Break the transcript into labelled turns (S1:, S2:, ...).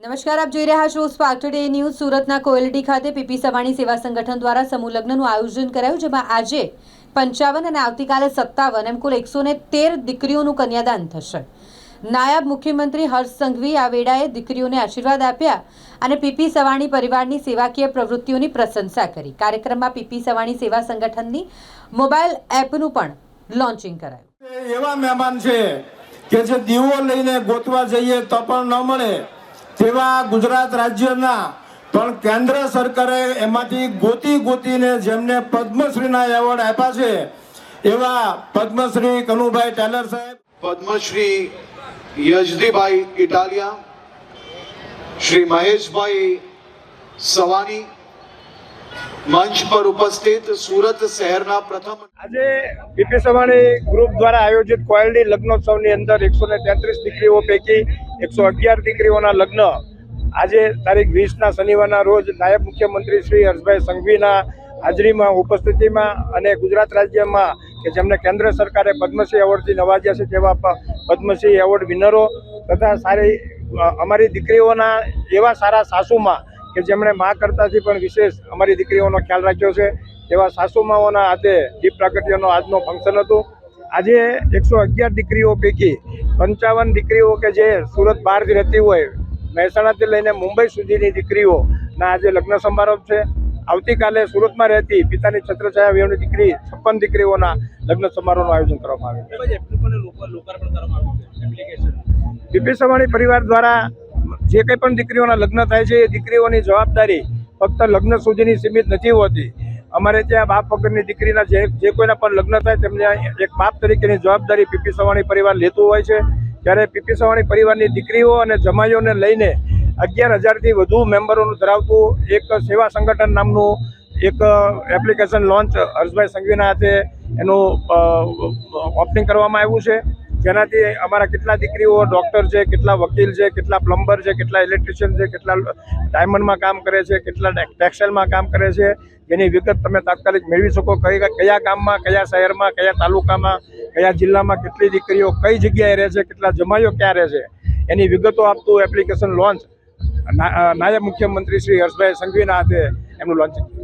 S1: નમસ્કાર, આપ જોઈ રહ્યા છો સ્પાર્ક ટુડે ન્યૂઝ સુરતના કોયલટી ખાતે પીપી સવાણી સેવા સંગઠન દ્વારા સમૂહ લગ્નનું આયોજન કરાયું, જેમાં આજે પંચાવન અને આવતીકાલે સત્તાવન, એમ કુલ એકસો તેર દીકરીઓનું કન્યાદાન થશે. નાયબ મુખ્યમંત્રી હર્ષ સંઘવી આ વેળાએ દીકરીઓને આશીર્વાદ આપ્યા અને પીપી સવાણી પરિવારની સેવાકીય પ્રવૃત્તિઓની પ્રશંસા કરી. કાર્યક્રમમાં પીપી સવાણી સેવા સંગઠનની મોબાઈલ એપનું પણ લોન્ચિંગ કરાયું.
S2: એવા મહેમાન છે કે જે દીવો લઈને ગોતવા જઈએ તો પણ ન મળે. તેવા ગુજરાત રાજ્યના પણ કેન્દ્ર સરકારે એમાંથી ગોતી ગોતીને જેમને પદ્મશ્રીના એવોર્ડ આપ્યા છે એવા પદ્મશ્રી કનુભાઈ ટેલર સાહેબ.
S3: પદ્મશ્રી યજદીભાઈ ઇટાલિયા શ્રી મહેશભાઈ સવાની મંચ પર ઉપસ્થિત સુરત શહેરના પ્રથમ
S4: આજે બીપી સવાણી ગ્રુપ દ્વારા આયોજિત કોયલડી લગ્નોત્સવની અંદર એકસો ને તેત્રીસ દીકરીઓ પૈકી એકસો અગિયાર દીકરીઓના લગ્ન. આજે તારીખ વીસના શનિવારના રોજ નાયબ મુખ્યમંત્રી શ્રી હર્ષભાઈ સંઘવીના હાજરીમાં, ઉપસ્થિતિમાં અને ગુજરાત રાજ્યમાં કે જેમને કેન્દ્ર સરકારે પદ્મશ્રી એવોર્ડથી નવાજ્યા છે તેવા પદ્મશ્રી એવોર્ડ વિનરો તથા સારી અમારી દીકરીઓના એવા સારા સાસુમાં કે જેમણે મા કરતાંથી પણ વિશેષ અમારી દીકરીઓનો ખ્યાલ રાખ્યો છે. એવા સાસુમાઓના હાથે દીપ પ્રાગટ્યનો આજનો ફંક્શન હતું. આજે એકસો અગિયાર દીકરીઓ પૈકી પંચાવન દીકરીઓ કે જે સુરત બહારથી રહેતી હોય, મહેસાણાથી લઈને મુંબઈ સુધીની દીકરીઓના આજે લગ્ન સમારોહ છે. આવતીકાલે સુરતમાં રહેતી પિતાની છત્રછાયા વિહોણી દીકરી, છપ્પન દીકરીઓના લગ્ન સમારોહનું આયોજન કરવામાં આવ્યું પીપી સવાણી પરિવાર દ્વારા જે કંઈ પણ દીકરીઓના લગ્ન થાય છે, એ દીકરીઓની જવાબદારી ફક્ત લગ્ન સુધીની સીમિત નથી હોતી. અમારે ત્યાં બાપ વગરની દીકરીના જે જે કોઈના પણ લગ્ન થાય, તેમને એક બાપ તરીકેની જવાબદારી પીપી સવાણી પરિવાર લેતું હોય છે. ત્યારે પીપી સવાણી પરિવારની દીકરીઓ અને જમાઈઓને લઈને અગિયાર હજારથી વધુ મેમ્બરોનું ધરાવતું એક સેવા સંગઠન નામનું એક એપ્લિકેશન લોન્ચ હર્ષભાઈ સંઘવીના હાથે એનું ઓપનિંગ કરવામાં આવ્યું છે. જેનાથી અમારા કેટલા દીકરીઓ ડૉક્ટર છે, કેટલા વકીલ છે, કેટલા પ્લમ્બર છે, કેટલા ઇલેક્ટ્રિશિયન છે, કેટલા ડાયમંડમાં કામ કરે છે, કેટલા ટેક્સટાઇલમાં કામ કરે છે એની વિગત તમે તાત્કાલિક મેળવી શકો. કઈ, કયા ગામમાં, કયા શહેરમાં, કયા તાલુકામાં, કયા જિલ્લામાં કેટલી દીકરીઓ કઈ જગ્યાએ રહે છે, કેટલા જમાઈઓ ક્યાં રહે છે, એની વિગતો આપતું એપ્લિકેશન લોન્ચ નાયબ મુખ્યમંત્રી શ્રી હર્ષભાઈ સંઘવીના હાથે એમનું લોન્ચિંગ